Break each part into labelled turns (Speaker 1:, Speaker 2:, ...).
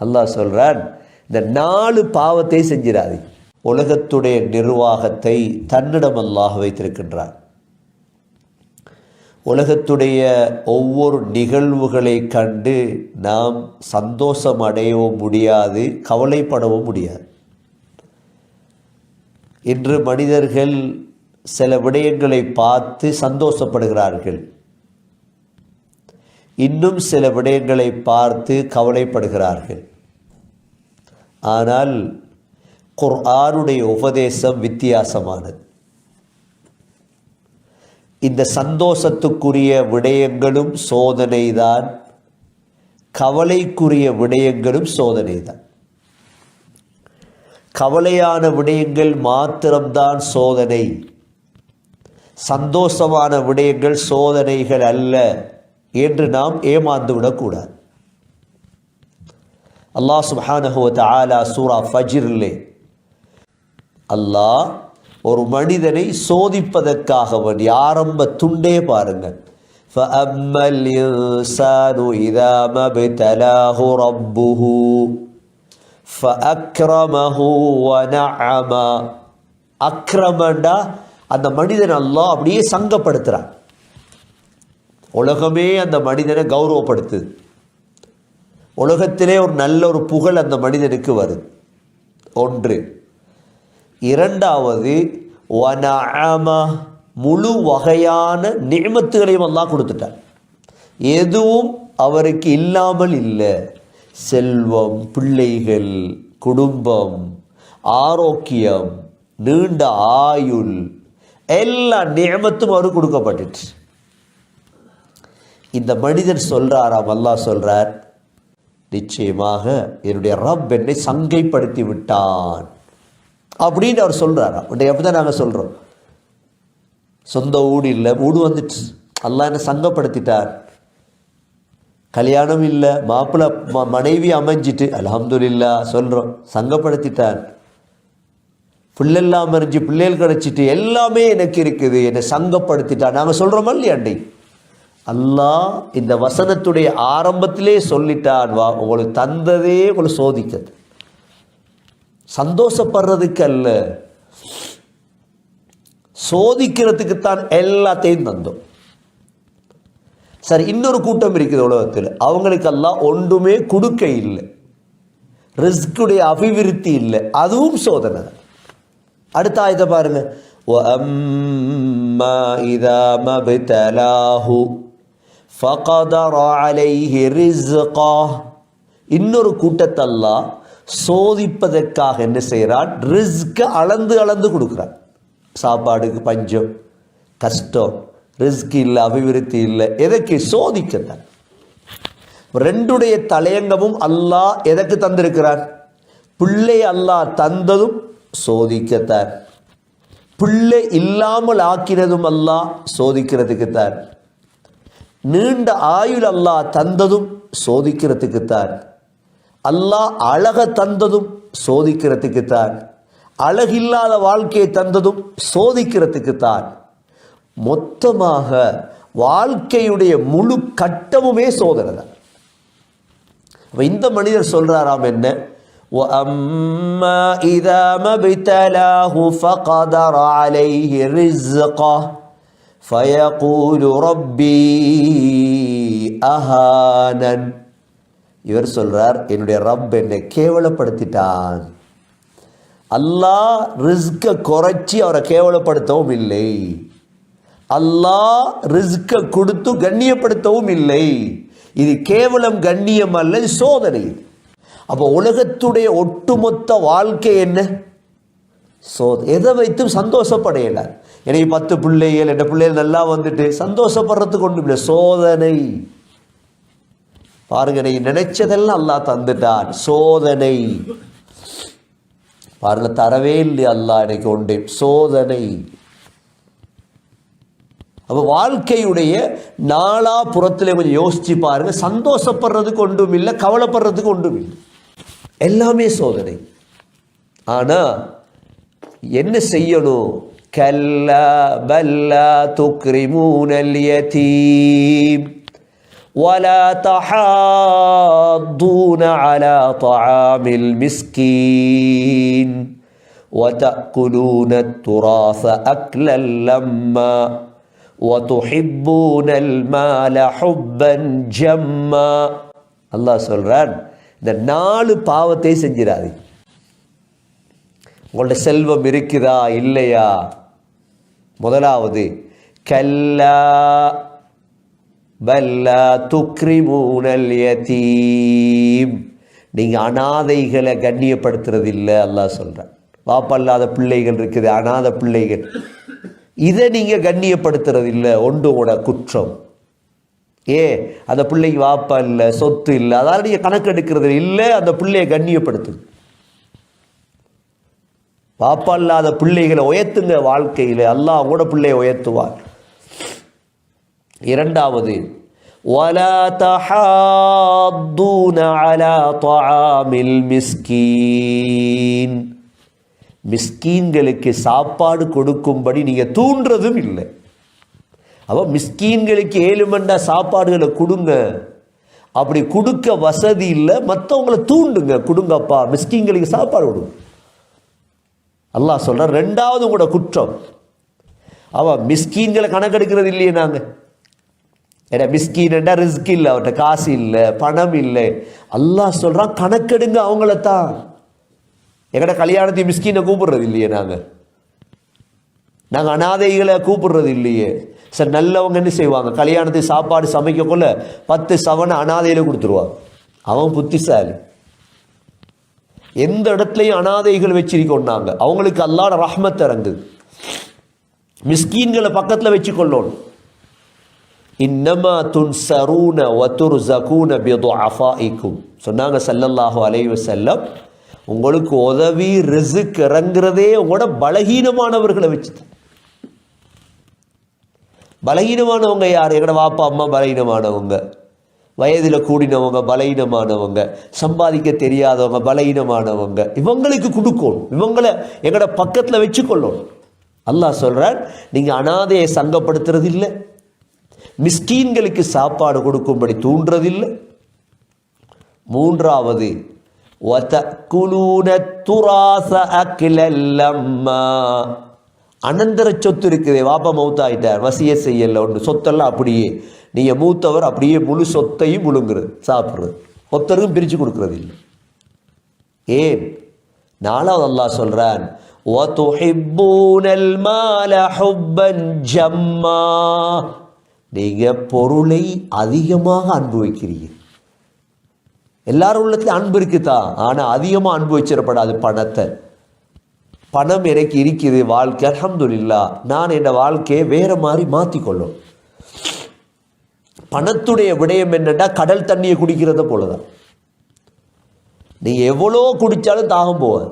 Speaker 1: அல்லாஹ் சொல்கிறான் இந்த நாலு பாவத்தை செஞ்சிடாது உலகத்துடைய நிர்வாகத்தை தன்னிடம் அல்லாஹ் உலகத்துடைய ஒவ்வொரு நிகழ்வுகளை கண்டு நாம் சந்தோஷம் அடையவும் முடியாது கவலைப்படவும் முடியாது. இன்று மனிதர்கள் சில விடயங்களை பார்த்து சந்தோஷப்படுகிறார்கள். இன்னும் சில விடயங்களை பார்த்து கவலைப்படுகிறார்கள். ஆனால் குர்ஆனுடைய உபதேசம் வித்தியாசமானது இந்த சந்தோஷத்துக்குரிய விடயங்களும் சோதனைதான் கவலைக்குரிய விடயங்களும் சோதனைதான் கவலையான விடயங்கள் மாத்திரம்தான் சோதனை சந்தோஷமான விடயங்கள் சோதனைகள் அல்ல என்று நாம் ஏமாந்து விடக்கூடாது அல்லாஹ் சுப்ஹானஹு வ தஆலா சூரா ஃபஜ்ரிலே அல்லாஹ் ஒரு மனிதனை சோதிப்பதற்காக வேண்டி ஆரம்ப துண்டே பாருங்கள் فَأَمَّا الْإِنسَانُ إِذَا مَا ابْتَلَاهُ رَبُّهُ فَأَكْرَمَهُ وَنَعَمَا அக்ரமண்டா அந்த மனிதன் அல்லாஹ் அப்படியே சங்கப்படுத்துகிறான் உலகமே அந்த மனிதனை கௌரவப்படுத்துது உலகத்திலே ஒரு நல்ல ஒரு புகழ் அந்த மனிதனுக்கு வருது. ஒன்று. இரண்டாவது முழு வகையான நியமத்துகளையும் எல்லாம் கொடுத்துட்டார் எதுவும் அவருக்கு இல்லாமல் இல்லை. செல்வம் பிள்ளைகள் குடும்பம் ஆரோக்கியம் நீண்ட ஆயுள் எல்லா நியமத்தும் அவருக்கு கொடுக்கப்பட்டுச்சு. இந்த மனிதன் சொல்கிறாராம் அல்லாஹ் சொல்கிறார் நிச்சயமாக என்னுடைய ரப் என்னை சங்கைப்படுத்தி விட்டான் அப்படின்னு அவர் சொல்கிறார் உடைய அப்படி தான் நாங்கள் சொல்கிறோம் சொந்த ஊடு இல்லை ஊடு வந்துட்டு அல்லாஹ் என்னை சங்கப்படுத்திட்டார். கல்யாணம் இல்லை மாப்பிள்ளை ம மனைவி அமைஞ்சிட்டு அலமதுல்லா சொல்கிறோம் சங்கப்படுத்திட்டார். பிள்ளைலாம் மறைஞ்சு பிள்ளைகள் கிடச்சிட்டு எல்லாமே எனக்கு இருக்குது. என்னை சங்கப்படுத்திட்டார். நாங்கள் சொல்கிறோமா இல்லையாண்டி அல்லாஹ் இந்த வசனத்துடைய ஆரம்பத்திலே சொல்லிட்டான் வா உங்களுக்கு தந்ததே உங்களை சோதிக்கிறது சந்தோஷப்படுறதுக்கு அல்ல சோதிக்கிறதுக்குத்தான் எல்லாத்தையும் தந்தோம் சரி இன்னொரு கூட்டம் இருக்குது உலகத்தில் அவங்களுக்கெல்லாம் ஒன்றுமே கொடுக்க இல்லை ரிஸ்குடைய அபிவிருத்தி இல்லை அதுவும் சோதனை தான் அடுத்த ஆயத்தை பாருங்க وَأَمَّا إِذَا مَا ابْتَلَاهُ فَقَدَرَ عَلَيْهِ رِزْقَهُ இன்னொரு கூட்டத்தெல்லாம் சோதிப்பதற்காக என்ன செய்கிறான்? ரிஸ்கை அளந்து அளந்து கொடுக்குறான். சாப்பாடுக்கு பஞ்சம் கஷ்டம் ரிஸ்க் இல்லை அபிவிருத்தி இல்லை. எதற்கு சோதிக்கத்தான் ரெண்டுடைய தலையங்கமும் அல்லாஹ் எதற்கு தந்திருக்கிறான் பிள்ளை அல்லாஹ் தந்ததும் சோதிக்கத்தான். பிள்ளை இல்லாமல் ஆக்கினதும் அல்லாஹ் சோதிக்கிறதுக்குத்தான். நீண்ட ஆயுள் அல்லாஹ் தந்ததும் சோதிக்கிறதுக்குத்தான் அல்லாஹ் அழக தந்ததும் சோதிக்கிறதுக்குத்தான் அழகில்லாத வாழ்க்கையை தந்ததும் சோதிக்கிறதுக்குத்தான் மொத்தமாக வாழ்க்கையுடைய முழு கட்டமுமே சோதனை தான் அப்ப இந்த மனிதர் சொல்றாராம் என்ன وَأَمَّا إِذَا مَا ابْتَلَاهُ فَقَدَرَ عَلَيْهِ رِزْقَهُ ஃபயகூலு ரப்பி அஹானன் இவர் சொல்கிறார் என்னுடைய ரப் என்னை கேவலப்படுத்திட்டான். அல்லாஹ் ரிஸ்கை குறைச்சி அவரை கேவலப்படுத்தவும் இல்லை. அல்லாஹ் ரிஸ்கை கொடுத்து கண்ணியப்படுத்தவும் இல்லை. இது கேவலம் கண்ணியம் அல்ல சோதனை. அப்போ உலகத்துடைய ஒட்டுமொத்த வாழ்க்கை என்ன? சோ எதை வைத்தும் சந்தோஷப்படையலை. எனக்கு பத்து பிள்ளைகள் என் பிள்ளைகள் நல்லா வந்துட்டு சந்தோஷப்படுறதுக்கு ஒன்றும் இல்லை. சோதனை. பாருங்க நீ நினைச்சதெல்லாம் அல்லாஹ் தந்துட்டான். சோதனை. பாருங்க தரவே இல்லை அல்லாஹ் எனக்கு உண்டு. சோதனை. அப்போ வாழ்க்கையுடைய நாளா புறத்தில் கொஞ்சம் யோசிச்சு பாருங்க. சந்தோஷப்படுறதுக்கு ஒன்றும் இல்லை கவலைப்படுறதுக்கு ஒன்றும் இல்லை. எல்லாமே சோதனை. ஆனால் என்ன செய்யணும்? கல்லா பல்லா துக்ரிமூனல் யதீம் ولا تحاضون على طعام المسكين وتأكلون التراث أكلا لما وتحبون المال حبا جما அல்லாஹ் சொல்றான் இந்த நாலு பாவத்தை செஞ்சிடாதீங்க உங்கள்ட்ட செல்வம் இருக்குதா இல்லையா முதலாவது கல்லா பல்லா துக்ரிமூனல் யதீம். நீங்கள் அனாதைகளை கண்ணியப்படுத்துறது இல்லை அல்லாஹ் சொல்கிறேன் வாப்பல்லாத பிள்ளைகள் இருக்குது அனாத பிள்ளைகள். இதை நீங்கள் கண்ணியப்படுத்துறது இல்லை ஒன்றோட குற்றம். ஏ அந்த பிள்ளைக்கு வாப்பா இல்லை சொத்து இல்லை அதாவது நீங்கள் கணக்கெடுக்கிறது இல்லை அந்த பிள்ளையை கண்ணியப்படுத்து பாப்பா இல்லாத பிள்ளைகளை உயர்த்துங்க வாழ்க்கையில் அல்லாஹ் அவங்களோட பிள்ளையை உயர்த்துவார் இரண்டாவது ولا تحاضون على طعام المسكين மிஸ்கீன்களுக்கு சாப்பாடு கொடுக்கும்படி நீங்கள் தூண்டுறதும் இல்லை அப்போ மிஸ்கீன்களுக்கு ஏழுமண்டா சாப்பாடுகளை கொடுங்க அப்படி கொடுக்க வசதி இல்லை மற்றவங்களை தூண்டுங்க கொடுங்கப்பா மிஸ்கீன்களுக்கு சாப்பாடு கொடுங்க அல்லாஹ் சொல்கிறான் ரெண்டாவது கூட குற்றம். அவள் மிஸ்கீன்களை கணக்கெடுக்கிறது இல்லையே நாங்கள் ஏன்னா மிஸ்கீன்டா ரிஸ்க் இல்லை அவர்கிட்ட காசு இல்லை பணம் இல்லை. அல்லாஹ் சொல்கிறான் கணக்கெடுங்க அவங்கள தான் எங்கட கல்யாணத்தை மிஸ்கீனை கூப்பிடுறது இல்லையே நாங்கள் நாங்கள் அனாதைகளை கூப்பிடுறது இல்லையே சார் நல்லவங்க என்ன செய்வாங்க? கல்யாணத்தை சாப்பாடு சமைக்கக்குள்ள பத்து சவனை அனாதையில கொடுத்துருவாங்க. அவன் புத்திசாலி. எந்த இடத்துலையும் அனாதைகள் வச்சிருக்கோண்டாங்க அவங்களுக்கு அல்லாட ரஹ்மத் இறங்குது மிஸ்கீன்களை பக்கத்தில் வச்சு கொள்ளணும் இன்னமா துன் சரூன வத்துர் ஜகூன பியது அஃபாயிக்கும் சொன்னாங்க சல்லல்லாஹு அலைவ செல்லம் உங்களுக்கு உதவி ரிசுக் இறங்குறதே உங்களோட பலகீனமானவர்களை வச்சு பலகீனமானவங்க யார்? எங்களோட வாப்பா அம்மா பலகீனமானவங்க. வயதில் கூடினவங்க பலகீனமானவங்க சம்பாதிக்க தெரியாதவங்க பலகீனமானவங்க இவங்களுக்கு கொடுக்கணும். இவங்களை எங்களோட பக்கத்தில் வச்சுக்கொள்ளணும். அல்லாஹ் சொல்கிறார் நீங்கள் அனாதையை சங்கப்படுத்துறது இல்லை மிஸ்கீன்களுக்கு சாப்பாடு கொடுக்கும்படி தூண்டுறதில்லை. மூன்றாவது அனந்தர சொத்து இருக்குது. வாப்பா மவுத்தாயிட்டார். வசிய செய்யல ஒன்று. சொத்தெல்லாம் அப்படியே நீங்கள் மூத்தவர் அப்படியே முழு சொத்தையும் முழுங்குறது சாப்பிட்றது. ஒத்தருக்கும் பிரித்து கொடுக்கறது இல்லை. ஏன்? நாலாவது அல்லாஹ் சொல்கிறான் நீங்கள் பொருளை அதிகமாக அன்பு வைக்கிறீங்க எல்லாரும் உள்ளத்துல அன்பு இருக்குதான் ஆனால் அதிகமாக அனுபவிச்சிடப்படாது பணத்தை. பணம் எனக்கு இருக்குது வாழ்க்கை அலமதுல்லா நான் என்னோட வாழ்க்கையை வேற மாதிரி மாற்றிக்கொள்ளும் பணத்துடைய விடயம் என்னென்னா கடல் தண்ணியை குடிக்கிறத போலதான். நீங்கள் எவ்வளோ குடித்தாலும் தாகம் போவாது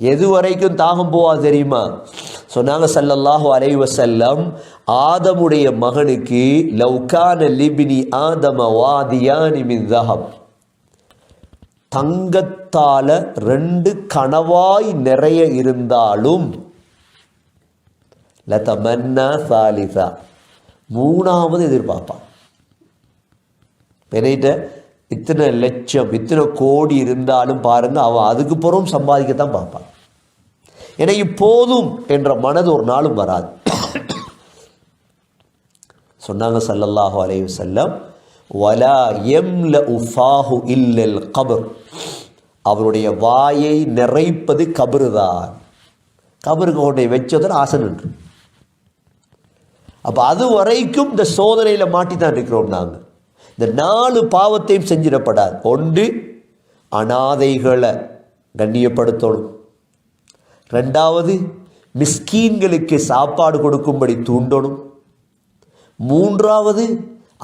Speaker 1: எது வரைக்கும் தாகம் போவா தெரியுமா? சொன்னாங்க சல்லல்லாஹு அலைவ செல்லம் ஆதமுடைய மகனுக்கு லவ்கான லிபினி ஆதம வாதியானி மின் தங்கத்தால ரெண்டு கனவாய் நிறைய இருந்தாலும் லதமன்னா சாலிசா. மூணாவது எதிர்பார்ப்பான். பெரிய இத்தனை லட்சம் இத்தனை கோடி இருந்தாலும் பாருங்க அவன் அதுக்கு பிறகும் சம்பாதிக்கத்தான் பார்ப்பான். எனக்கு போதும் என்ற மனது ஒரு நாளும் வராது. சொன்னாங்க சல்லல்லாஹு அலைய செல்லம் வலா எம்ல உஃபாஹு இல்லல் கபர். அவருடைய வாயை நிறைப்பது கபருதான். கபருக்கு கொண்டை வச்சதுன்னு ஆசை நின்று அப்போ அது வரைக்கும் இந்த சோதனையில் மாட்டி தான் இருக்கிறோம் நாங்கள் இந்த நாலு பாவத்தையும் செஞ்சிடப்படாது. ஒன்று அனாதைகளை கண்ணியப்படுத்தணும். ரெண்டாவது மிஸ்கீன்களுக்கு சாப்பாடு கொடுக்கும்படி தூண்டணும். மூன்றாவது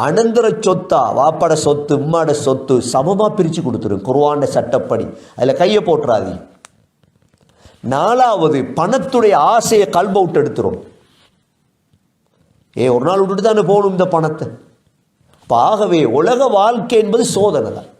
Speaker 1: அனந்தர சொத்தா வாப்பாட சொத்து உம்மாட சொத்து சமமாக பிரித்து கொடுத்துரும். குருவாண்ட சட்டப்படி. அதில் கையை போட்டுறாதீங்க நாலாவது பணத்துடைய ஆசையை கல்பவுட் எடுத்துரும். ஏ ஒரு நாள் விட்டுட்டு தானே போகணும் இந்த பணத்தை? அப்ப ஆகவே உலக வாழ்க்கை என்பது சோதனை தான்